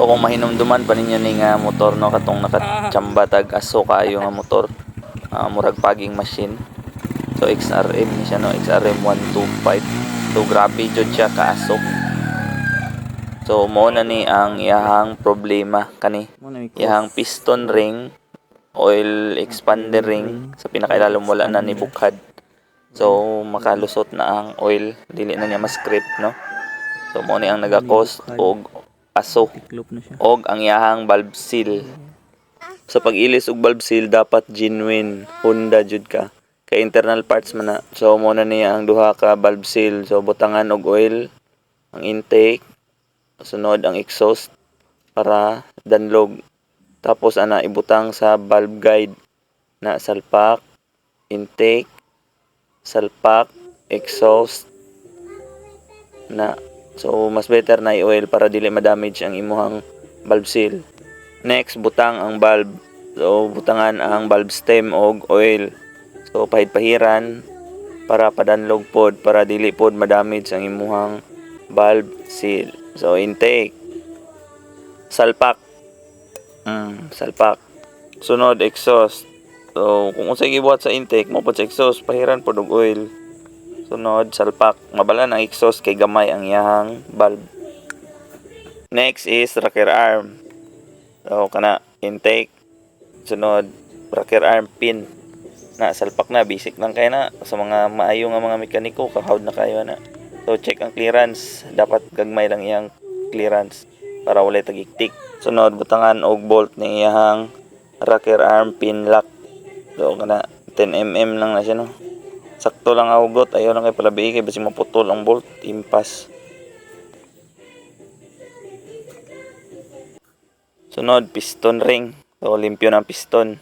So kung mahinumduman pa ninyo ni nga motor no katong nakatsamba tag aso kayo nga motor. Ah, murag paging machine. So XRM ni siya no, XRM 125. So grabe jud siya kaaso. So mo na ni ang iyahang problema kani. Iyahang piston ring, oil expander ring sa pinakailalom wala na ni bukhad. So makalusot na ang oil, dili na niya ma-script no. So mo ni ang naga-cause og aso og ang iyahang valve seal. Sa pag-ilis og valve seal dapat genuine Honda jud ka. Kay internal parts man na. So mo na niya ang duha ka valve seal. So butangan og oil ang intake sunod ang exhaust para danlog. Tapos ana ibutang sa valve guide na salpak, intake, salpak, exhaust na So, mas better na i-oil para dili ma-damage ang imuhang valve seal. Next, butang ang valve. So, butangan ang valve stem og oil. So, pahid-pahiran para padanlog pod para dili pod ma-damage ang imuhang valve seal. So, intake. Salpak. Mm, salpak. Sunod, exhaust. So, kung unsay gibuhat sa intake, mo pod sa exhaust, pahiran pod og oil. Sunod, salpak. Mabala ng exhaust kay gamay ang iyahang valve. Next is rocker arm. So, kana intake. Sunod, rocker arm pin. Na, salpak na, basic lang kaya na. Sa mga maayo nga mga mekaniko, kahawd na kayo na. So, check ang clearance. Dapat gagmay lang iyang clearance para walay tagiktik. Sunod, butangan og bolt ng iyahang rocker arm pin lock. So, kana 10mm lang na siya, no? Sakto lang augot ayaw lang kay palabi kay basi maputol ang bolt. Impas. Sunod piston ring. So limpyo ng piston.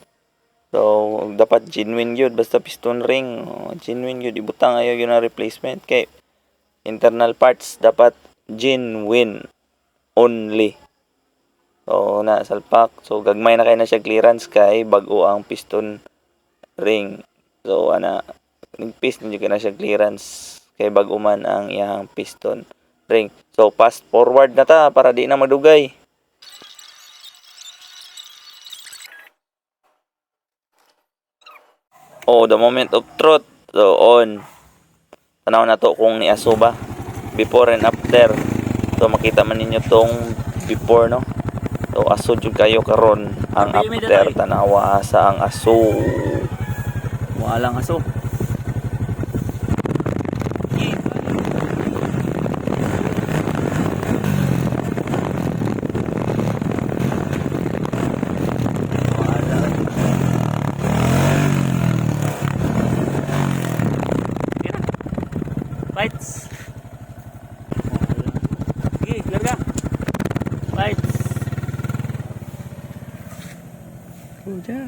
So dapat genuine yun. Basta piston ring. Genuine yun. Ibutang ayaw yun na replacement. Kay internal parts dapat genuine only. So na salpak. So gagmay na kay na siya clearance kay bag-o ang piston ring. So ana nigpis ninyo na siya clearance kay bag man ang iyang piston ring. So fast forward na ta para di na madugay. Oh, the moment of truth. So on. Tanaw na to kung ni aso ba. Before and after. So makita man ninyo tong before no. So aso jud kayo karon ang after tanawa sa ang aso. Walang aso. Lights. Sige, larga. Lights. Kuya.